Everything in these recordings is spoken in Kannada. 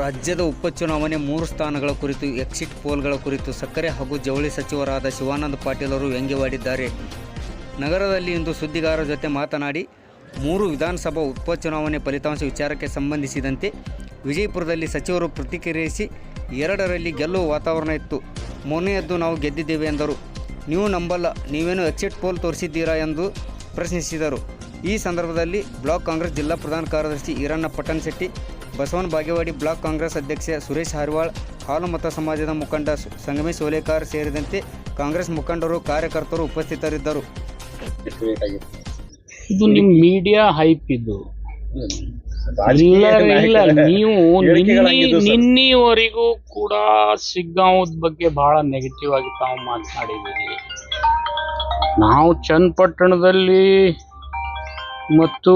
ರಾಜ್ಯದ ಉಪಚುನಾವಣೆ ಮೂರು ಸ್ಥಾನಗಳ ಕುರಿತು ಎಕ್ಸಿಟ್ ಪೋಲ್ಗಳ ಕುರಿತು ಸಕ್ಕರೆ ಹಾಗೂ ಜವಳಿ ಸಚಿವರಾದ ಶಿವಾನಂದ ಪಾಟೀಲರು ವ್ಯಂಗ್ಯವಾಡಿದ್ದಾರೆ. ನಗರದಲ್ಲಿ ಇಂದು ಸುದ್ದಿಗಾರರ ಜೊತೆ ಮಾತನಾಡಿ, ಮೂರು ವಿಧಾನಸಭಾ ಉಪಚುನಾವಣೆ ಫಲಿತಾಂಶ ವಿಚಾರಕ್ಕೆ ಸಂಬಂಧಿಸಿದಂತೆ ವಿಜಯಪುರದಲ್ಲಿ ಸಚಿವರು ಪ್ರತಿಕ್ರಿಯಿಸಿ, ಎರಡರಲ್ಲಿ ಗೆಲ್ಲುವ ವಾತಾವರಣ ಇತ್ತು. ಮೊನ್ನೆಯದ್ದು ನಾವು ಗೆದ್ದಿದ್ದೇವೆ ಎಂದರು. ನೀವು ನಂಬಲ್ಲ, ನೀವೇನು ಎಕ್ಸಿಟ್ ಪೋಲ್ ತೋರಿಸಿದ್ದೀರಾ ಎಂದು ಪ್ರಶ್ನಿಸಿದರು. ಈ ಸಂದರ್ಭದಲ್ಲಿ ಬ್ಲಾಕ್ ಕಾಂಗ್ರೆಸ್ ಜಿಲ್ಲಾ ಪ್ರಧಾನ ಕಾರ್ಯದರ್ಶಿ ಈರಣ್ಣ ಪಟ್ಟಣ್ ಶೆಟ್ಟಿ ಬಸವನ ಬಾಗೇವಾಡಿ ಬ್ಲಾಕ್ ಕಾಂಗ್ರೆಸ್ ಅಧ್ಯಕ್ಷ ಸುರೇಶ್ ಹಾರ್ವಾಳ್ ಹಾಲುಮತ ಸಮಾಜದ ಮುಖಂಡ ಸಂಗಮಿ ಸಂಗಮೇಶ್ ಓಲೇಕಾರ್ ಸೇರಿದಂತೆ ಕಾಂಗ್ರೆಸ್ ಮುಖಂಡರು ಕಾರ್ಯಕರ್ತರು ಉಪಸ್ಥಿತರಿದ್ದರು. ಇದು ನಿಮ್ ಮೀಡಿಯಾ ಹೈಪ್ ಇದು. ಇಲ್ಲ ಇಲ್ಲ ನೀವು ನಿನ್ನೆ ನಿನ್ನೆವರೆಗೂ ಕೂಡ ಸಿಗ್ಗಾಂವದ ಬಗ್ಗೆ ಬಹಳ ನೆಗೆಟಿವ್ ಆಗಿ ತಾವು ಮಾತನಾಡಿದ್ದೀರಿ. ನಾವು ಚನ್ನಪಟ್ಟಣದಲ್ಲಿ ಮತ್ತು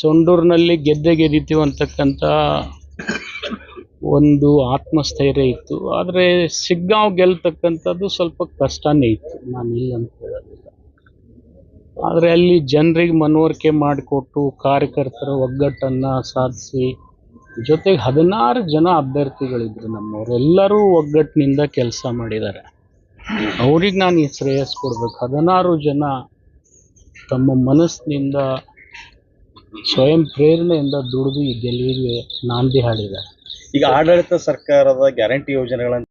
ಸೊಂಡೂರಿನಲ್ಲಿ ಗೆದ್ದೆ ಗೆದ್ದಿತೀವಿ ಅಂತಕ್ಕಂಥ ಒಂದು ಆತ್ಮಸ್ಥೈರ್ಯ ಇತ್ತು. ಆದರೆ ಸಿಗ್ಗಾಂವ್ ಗೆಲ್ತಕ್ಕಂಥದ್ದು ಸ್ವಲ್ಪ ಕಷ್ಟನೇ ಇತ್ತು. ನಾನು ಇಲ್ಲ ಅಂತ ಹೇಳೋದಿಲ್ಲ. ಆದರೆ ಅಲ್ಲಿ ಜನರಿಗೆ ಮನವರಿಕೆ ಮಾಡಿಕೊಟ್ಟು ಕಾರ್ಯಕರ್ತರ ಒಗ್ಗಟ್ಟನ್ನು ಸಾಧಿಸಿ, ಜೊತೆಗೆ ಹದಿನಾರು ಜನ ಅಭ್ಯರ್ಥಿಗಳಿದ್ರು ನಮ್ಮವರೆಲ್ಲರೂ ಒಗ್ಗಟ್ಟಿನಿಂದ ಕೆಲಸ ಮಾಡಿದ್ದಾರೆ. ಅವ್ರಿಗೆ ನಾನು ಈ ಶ್ರೇಯಸ್ ಕೊಡ್ಬೇಕು. ಹದಿನಾರು ಜನ ತಮ್ಮ ಮನಸ್ಸಿನಿಂದ ಸ್ವಯಂ ಪ್ರೇರಣೆಯಿಂದ ದುಡಿದು ಈ ಗೆಲುವಿಗೆ ನಾಂದಿ ಹಾಡಿದ್ದಾರೆ. ಈಗ ಆಡಳಿತ ಸರ್ಕಾರದ ಗ್ಯಾರಂಟಿ ಯೋಜನೆಗಳನ್ನ